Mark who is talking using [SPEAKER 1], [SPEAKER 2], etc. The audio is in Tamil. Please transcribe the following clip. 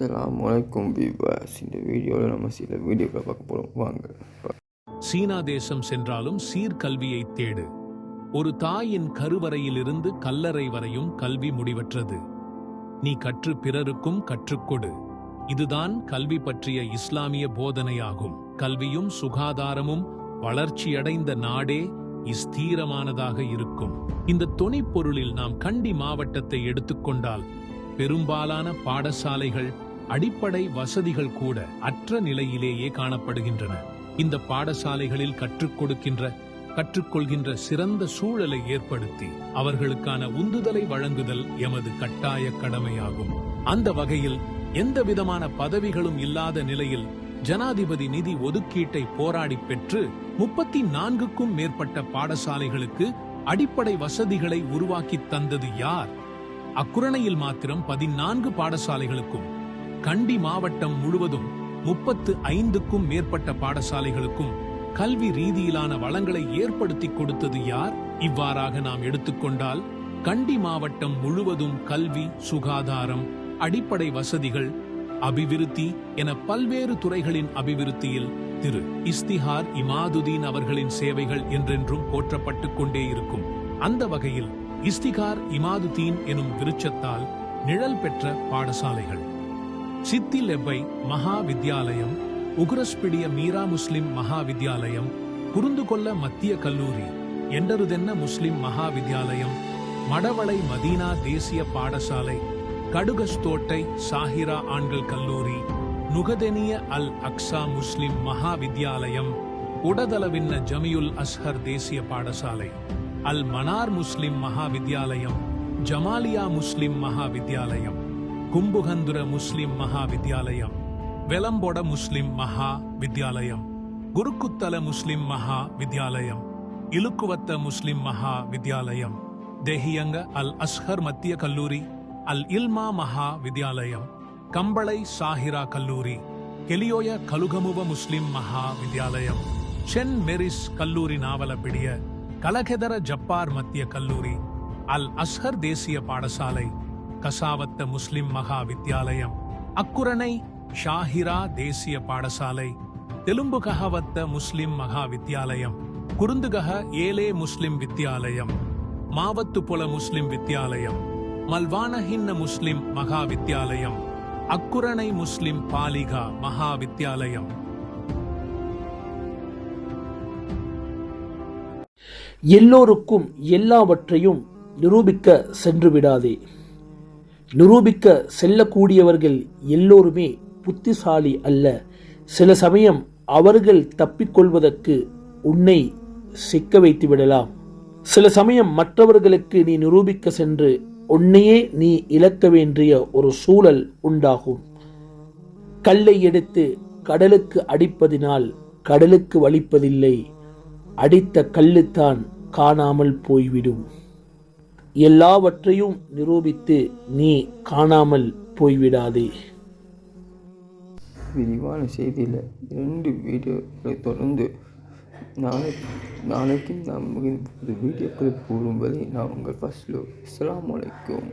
[SPEAKER 1] அஸ்லாமலைக்கும் விவாஸ் இந்த வீடியோவில் நம்ம சில வீடியோக்களை பார்க்க போகிறோம் வாங்க.
[SPEAKER 2] சீனா தேசம் சென்றாலும் சீர்கல்வியை தேடு. ஒரு தாயின் கருவறையிலிருந்து கல்லறை வரையும் கல்வி முடிவற்றது. நீ கற்று பிறருக்கும் கற்றுக்கொடு இதுதான் கல்வி பற்றிய இஸ்லாமிய போதனையாகும். கல்வியும் சுகாதாரமும் வளர்ச்சியடைந்த நாடே ஸ்தீரமானதாக இருக்கும். இந்த தொனிப்பொருளில் நாம் கண்டி மாவட்டத்தை எடுத்துக்கொண்டால் பெரும்பாலான பாடசாலைகள் அடிப்படை வசதிகள் கூட அற்ற நிலையிலேயே காணப்படுகின்றன. இந்த பாடசாலைகளில் கற்றுக் கொடுக்கின்ற கற்றுக்கொள்கின்ற சிறந்த சூழலை ஏற்படுத்தி அவர்களுக்கான உந்துதலை வழங்குதல் எமது கட்டாய கடமையாகும். அந்த வகையில் எந்த விதமான பதவிகளும் இல்லாத நிலையில் ஜனாதிபதி நிதி ஒதுக்கீட்டை போராடி பெற்று முப்பத்தி நான்குக்கும் மேற்பட்ட பாடசாலைகளுக்கு அடிப்படை வசதிகளை உருவாக்கி தந்தது யார்? அக்குரணையில் மாத்திரம் பதினான்கு பாடசாலைகளுக்கும் கண்டி மாவட்டம் முழுவதும் முப்பத்து ஐந்துக்கும் மேற்பட்ட பாடசாலைகளுக்கும் கல்வி ரீதியிலான வளங்களை ஏற்படுத்தி கொடுத்தது யார்? இவ்வாறாக நாம் எடுத்துக்கொண்டால் கண்டி மாவட்டம் முழுவதும் கல்வி சுகாதாரம் அடிப்படை வசதிகள் அபிவிருத்தி என பல்வேறு துறைகளின் அபிவிருத்தியில் திரு இஸ்திஹார் இமாதுதீன் அவர்களின் சேவைகள் என்றென்றும் போற்றப்பட்டுக் கொண்டே இருக்கும். அந்த வகையில் இஸ்திகார் இமாதுதீன் எனும் விருட்சத்தால் நிழல் பெற்ற பாடசாலைகள். சித்தி லெப்பை மகா வித்யாலயம் உக்ரஸ்பிடிய மீரா முஸ்லிம் மகா வித்யாலயம் புரிந்துகொள்ள மத்திய கல்லூரி என்றருதென்ன முஸ்லிம் மகா வித்யாலயம் மடவளை மதீனா தேசிய பாடசாலை கடுகஸ்தோட்டை சாஹிரா ஆண்கள் கல்லூரி நுகதெனிய அல் அக்ஸா முஸ்லிம் மகா வித்யாலயம் உடதளவின்ன ஜமியுல் அஸ்ஹர் தேசிய பாடசாலை அல் மனார் முஸ்லிம் மகா வித்யாலயம் ஜமாலியா முஸ்லிம் மகா வித்யாலயம் கும்புகந்துர முஸ்லிம் மகா வித்யாலயம் வெலம்பொட முஸ்லிம் மகா வித்யாலயம் குருக்குத்தல முஸ்லிம் மகா வித்யாலயம் இலுக்குவத்த முஸ்லிம் மகா வித்யாலயம் தேஹியங்க அல் அஸ்ஹர் மத்திய கல்லூரி அல் இல்மா மகா வித்யாலயம் கம்பளை சாஹிரா கல்லூரி கெலியோய கலுகமுவ முஸ்லிம் மகா வித்யாலயம் சென் மெரிஸ் கல்லூரி நாவலப்பிடிய கலகெதர ஜப்பார் மத்திய கல்லூரி அல் அஸ்ஹர் தேசிய பாடசாலை கசாவத்த முஸ்லிம் மகா வித்யாலயம். அக்குரணை ஷாஹிரா தேசிய பாடசாலை. தெலும்புகஹவத்த முஸ்லிம் மகா வித்யாலயம். குருந்துகஹ ஏலே முஸ்லிம் வித்யாலயம். மாவத்துப்புல முஸ்லிம் வித்யாலயம். மல்வானஹின்ன முஸ்லிம் மகா வித்யாலயம். அக்குரணை முஸ்லிம் பாலிகா மகா வித்யாலயம்.
[SPEAKER 3] எல்லோருக்கும் எல்லாவற்றையும் நிரூபிக்க சென்று விடாதே. நிரூபிக்க செல்லக்கூடியவர்கள் எல்லோருமே புத்திசாலி அல்ல. சில சமயம் அவர்கள் தப்பிக்கொள்வதற்கு உன்னை சிக்க வைத்து விடலாம். சில சமயம் மற்றவர்களுக்கு நீ நிரூபிக்க சென்று உன்னையே நீ இழக்க வேண்டிய ஒரு சூழல் உண்டாகும். கல்லை எடுத்து கடலுக்கு அடிப்பதினால் கடலுக்கு வலிப்பதில்லை. அடித்த கல்லுத்தான் காணாமல் போய்விடும். எல்லாவற்றையும் நிரூபித்து நீ காணாமல் போய்விடாதே.
[SPEAKER 1] விரிவான செய்தியில் இரண்டு வீடியோக்களை தொடர்ந்து நாளை நாளைக்கும் நாம் வீடியோக்களை போடும்போது நான் உங்கள் ஃபஸ்ட் அஸ்ஸலாமு அலைக்கும்.